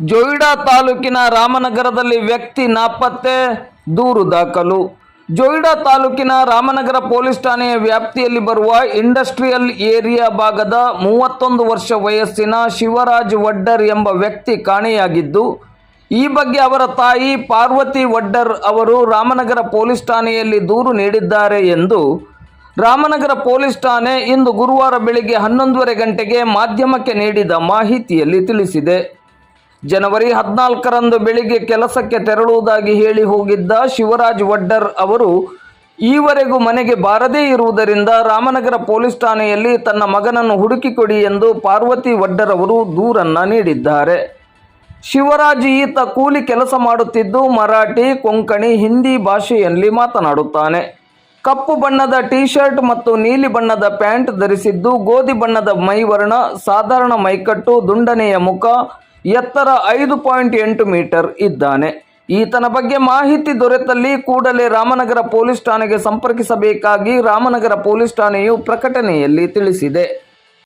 ಜೊಯ್ಡಾ ತಾಲೂಕಿನ ರಾಮನಗರದಲ್ಲಿ ವ್ಯಕ್ತಿ ನಾಪತ್ತೆ ದೂರು ದಾಖಲು. ಜೋಯಿಡಾ ತಾಲೂಕಿನ ರಾಮನಗರ ಪೊಲೀಸ್ ಠಾಣೆಯ ವ್ಯಾಪ್ತಿಯಲ್ಲಿ ಬರುವ ಇಂಡಸ್ಟ್ರಿಯಲ್ ಏರಿಯಾ ಭಾಗದ ಮೂವತ್ತೊಂದು ವರ್ಷ ವಯಸ್ಸಿನ ಶಿವರಾಜ್ ವಡ್ಡರ್ ಎಂಬ ವ್ಯಕ್ತಿ ಕಾಣೆಯಾಗಿದ್ದು, ಈ ಬಗ್ಗೆ ಅವರ ತಾಯಿ ಪಾರ್ವತಿ ವಡ್ಡರ್ ಅವರು ರಾಮನಗರ ಪೊಲೀಸ್ ಠಾಣೆಯಲ್ಲಿ ದೂರು ನೀಡಿದ್ದಾರೆ ಎಂದು ರಾಮನಗರ ಪೊಲೀಸ್ ಠಾಣೆ ಇಂದು ಗುರುವಾರ ಬೆಳಿಗ್ಗೆ ಹನ್ನೊಂದುವರೆ ಗಂಟೆಗೆ ಮಾಧ್ಯಮಕ್ಕೆ ನೀಡಿದ ಮಾಹಿತಿಯಲ್ಲಿ ತಿಳಿಸಿದೆ. ಜನವರಿ ಹದಿನಾಲ್ಕರಂದು ಬೆಳಿಗ್ಗೆ ಕೆಲಸಕ್ಕೆ ತೆರಳುವುದಾಗಿ ಹೇಳಿ ಹೋಗಿದ್ದ ಶಿವರಾಜ್ ವಡ್ಡರ್ ಅವರು, ಈವರೆಗೂ ಮನೆಗೆ ಬಾರದೇ ಇರುವುದರಿಂದ ರಾಮನಗರ ಪೊಲೀಸ್ ಠಾಣೆಯಲ್ಲಿ ತನ್ನ ಮಗನನ್ನು ಹುಡುಕಿಕೊಡಿ ಎಂದು ಪಾರ್ವತಿ ವಡ್ಡರ್ ಅವರು ದೂರನ್ನು ನೀಡಿದ್ದಾರೆ. ಶಿವರಾಜ್ ಈತ ಕೂಲಿ ಕೆಲಸ ಮಾಡುತ್ತಿದ್ದು ಮರಾಠಿ, ಕೊಂಕಣಿ, ಹಿಂದಿ ಭಾಷೆಯಲ್ಲಿ ಮಾತನಾಡುತ್ತಾನೆ. ಕಪ್ಪು ಬಣ್ಣದ ಟೀ ಶರ್ಟ್ ಮತ್ತು ನೀಲಿ ಬಣ್ಣದ ಪ್ಯಾಂಟ್ ಧರಿಸಿದ್ದು ಗೋಧಿ ಬಣ್ಣದ ಮೈವರ್ಣ, ಸಾಧಾರಣ ಮೈಕಟ್ಟು, ದುಂಡನೆಯ ಮುಖ ಎತ್ತರ ಐದು ಪಾಯಿಂಟ್ ಎಂಟು ಮೀಟರ್ ಇದ್ದಾನೆ. ಈತನ ಬಗ್ಗೆ ಮಾಹಿತಿ ದೊರೆತಲ್ಲಿ ಕೂಡಲೇ ರಾಮನಗರ ಪೊಲೀಸ್ ಠಾಣೆಗೆ ಸಂಪರ್ಕಿಸಬೇಕಾಗಿ ರಾಮನಗರ ಪೊಲೀಸ್ ಠಾಣೆಯು ಪ್ರಕಟಣೆಯಲ್ಲಿ ತಿಳಿಸಿದೆ.